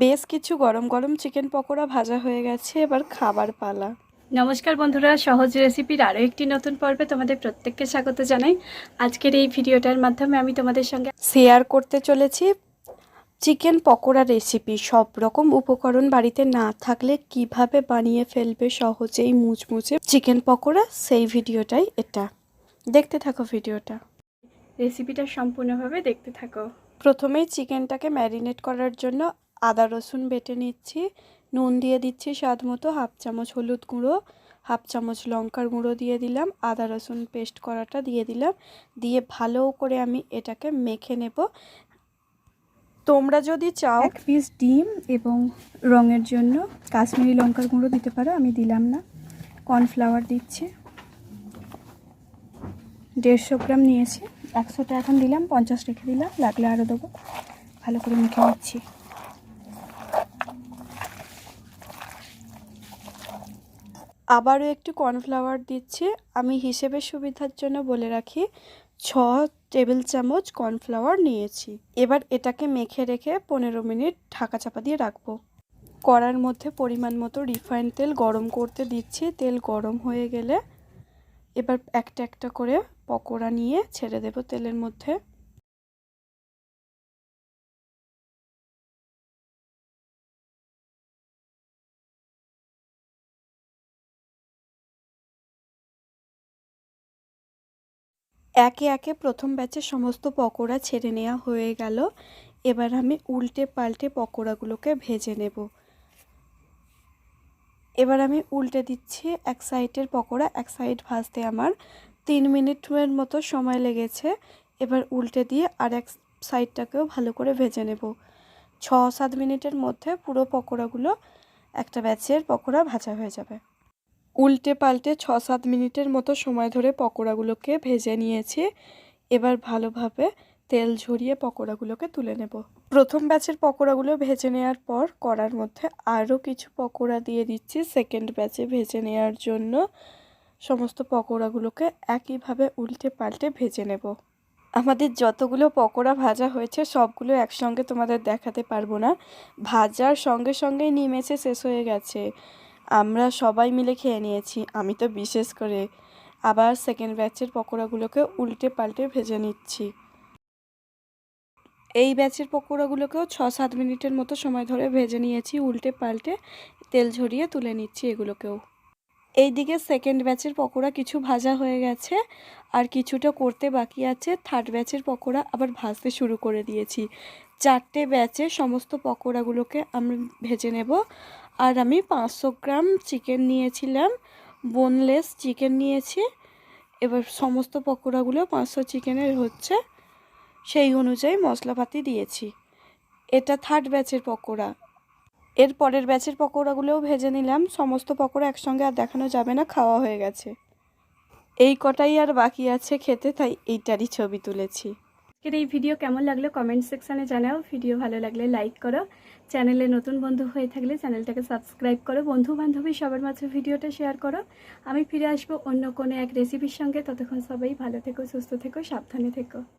বেশ কিছু গরম গরম চিকেন পকোড়া ভাজা হয়ে গেছে এবার খাবার পালা। নমস্কার বন্ধুরা সহজ রেসিপির আরও একটি নতুন পর্বে তোমাদের প্রত্যেককে স্বাগত জানাই। আজকের এই ভিডিওটার মাধ্যমে আমি তোমাদের সঙ্গে শেয়ার করতে চলেছি চিকেন পকোড়া রেসিপি। সব রকম উপকরণ বাড়িতে না থাকলে কীভাবে বানিয়ে ফেলবে সহজেই মুচমুচে চিকেন পকোড়া সেই ভিডিওটাই এটা। দেখতে থাকো ভিডিওটা। রেসিপিটা সম্পূর্ণভাবে দেখতে থাকো। প্রথমেই চিকেনটাকে ম্যারিনেট করার জন্য আদা রসুন বেটে নিচ্ছি, নুন দিয়ে দিচ্ছি স্বাদ মতো হাফ চামচ হলুদ গুঁড়ো, হাফ চামচ লঙ্কার গুঁড়ো দিয়ে দিলাম, আদা রসুন পেস্ট করাটা দিয়ে দিলাম, দিয়ে ভালো করে আমি এটাকে মেখে নেব। তোমরা যদি চাও এক পিস ডিম এবং রঙের জন্য কাশ্মীরি লঙ্কার গুঁড়ো দিতে পারো, আমি দিলাম না। কর্নফ্লাওয়ার দিচ্ছি। দেড়শো গ্রাম নিয়েছি, একশোটা এখন দিলাম, পঞ্চাশ রেখে দিলাম, লাগলে আরও দেবো। ভালো করে মেখে নিচ্ছি। আবারও একটু কর্নফ্লাওয়ার দিচ্ছি। আমি হিসেবে সুবিধার জন্য বলে রাখি, ছ টেবিল চামচ কর্নফ্লাওয়ার নিয়েছি। এবার এটাকে মেখে রেখে পনেরো মিনিট ঢাকা চাপা দিয়ে রাখব। কড়ার মধ্যে পরিমাণ মতো রিফাইন তেল গরম করতে দিচ্ছি। তেল গরম হয়ে গেলে এবার একটা একটা করে পকোড়া নিয়ে ছেড়ে দেব তেলের মধ্যে। একে একে প্রথম ব্যাচের সমস্ত পকোড়া ছেড়ে নেওয়া হয়ে গেল। এবার আমি উল্টে পাল্টে পকোড়াগুলোকে ভেজে নেব। এবার আমি উল্টে দিচ্ছি এক সাইডের পকোড়া, এক সাইড ভাজতে আমার তিন মিনিটের মতো সময় লেগেছে। এবার উল্টে দিয়ে আর এক সাইডটাকেও ভালো করে ভেজে নেব। ছ সাত মিনিটের মধ্যে পুরো পকোড়াগুলো একটা ব্যাচের পকোড়া ভাজা হয়ে যাবে। উল্টে পাল্টে ছ সাত মিনিটের মতো সময় ধরে পকোড়াগুলোকে ভেজে নিয়েছি। এবার ভালোভাবে তেল ঝরিয়ে পকোড়াগুলোকে তুলে নেব। প্রথম ব্যাচের পকোড়াগুলো ভেজে নেওয়ার পর কড়ার মধ্যে আরও কিছু পকোড়া দিয়ে দিচ্ছি সেকেন্ড ব্যাচে ভেজে নেওয়ার জন্য। সমস্ত পকোড়াগুলোকে একইভাবে উল্টে পাল্টে ভেজে নেব। আমাদের যতগুলো পকোড়া ভাজা হয়েছে সবগুলো একসঙ্গে তোমাদের দেখাতে পারব না। ভাজার সঙ্গে সঙ্গেই নিমেছে শেষ হয়ে গেছে। আমরা সবাই মিলে খেয়ে নিয়েছি, আমি তো বিশেষ করে। আবার সেকেন্ড ব্যাচের পকোড়াগুলোকে উল্টে পাল্টে ভেজে নিচ্ছি। এই ব্যাচের পকোড়াগুলোকেও ছ সাত মিনিটের মতো সময় ধরে ভেজে নিয়েছি, উল্টে পাল্টে তেল ঝরিয়ে তুলে নিচ্ছি এগুলোকেও। এই দিকে সেকেন্ড ব্যাচের পকোড়া কিছু ভাজা হয়ে গেছে, আর কিছুটা করতে বাকি আছে। থার্ড ব্যাচের পকোড়া আবার ভাজতে শুরু করে দিয়েছি। চারটে ব্যাচে সমস্ত পকোড়াগুলোকে আমি ভেজে নেব। আর আমি পাঁচশো গ্রাম চিকেন নিয়েছিলাম বোনলেস চিকেন নিয়েছি। এবার সমস্ত পকোড়াগুলো পাঁচশো চিকেনের হচ্ছে, সেই অনুযায়ী মশলাপাতি দিয়েছি। এটা থার্ড ব্যাচের পকোড়া। এর পরের ব্যাচের পকোড়াগুলোও ভেজে নিলাম। সমস্ত পকোড়া একসঙ্গে আর দেখানো যাবে না, খাওয়া হয়ে গেছে। এই কটাই আর বাকি আছে খেতে, তাই এইটারই ছবি তুলেছি। আজকের এই ভিডিও কেমন লাগল কমেন্ট সেকশানে জানাও। ভিডিও ভালো লাগলে লাইক করো। চ্যানেলে নতুন বন্ধু হয়ে থাকলে চ্যানেলটাকে সাবস্ক্রাইব করো। বন্ধু বান্ধবী সবার মাঝে ভিডিওটা শেয়ার করো। আমি ফিরে আসব অন্য কোনো এক রেসিপির সঙ্গে। ততক্ষণ সবাই ভালো থেকো, সুস্থ থেকো, সাবধানে থেকো।